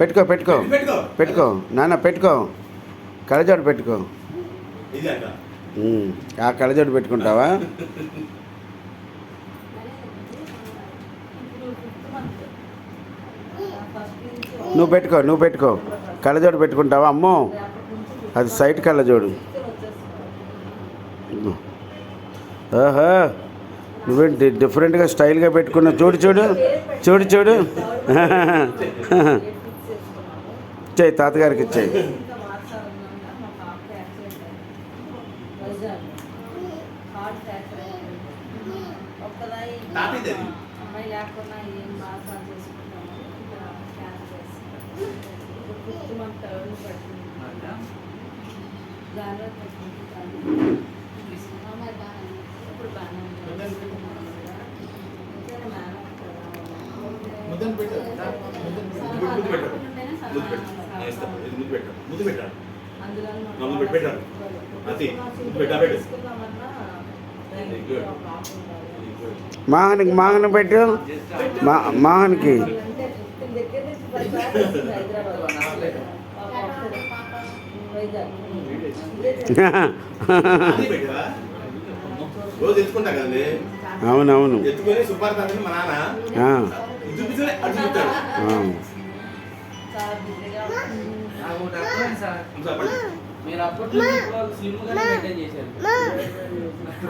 పెట్టుకో పెట్టుకో. పెట్టుకో. నాన్న పెట్టుకో. కళ్ళజోడు పెట్టుకో. ఆ కళ్ళజోడు పెట్టుకుంటావా? నువ్వు పెట్టుకో నువ్వు పెట్టుకో. కళ్ళజోడు పెట్టుకుంటావా? అమ్మో అది సైట్ కళ్ళజోడు. ఆహా నువ్వే డిఫరెంట్గా స్టైల్గా పెట్టుకున్న చూడు చూడు చూడు చూడు. ఇచ్చేయి తాతగారికి ఇచ్చేయి. ఇప్పుడు బాగా ముద్దను పెట్టు. ముద్దు ముద్దు పెట్టు. ముద్దు పెట్టు. ఇస్తాను. ఇది పెట్టు. అది, పెట్టా, పెట్టు. మాహనికి మాహన పెట్టు మాహన్కి పెట్టావా? రోజు ఎత్తుకుంటా కదండి? అవునవును. ఎత్తుకొని మా నాన్న చూపించలే అటు చూపుతాడు మీరు అప్పట్లో స్లిమ్ గానే మెయింటైన్ చేశారు.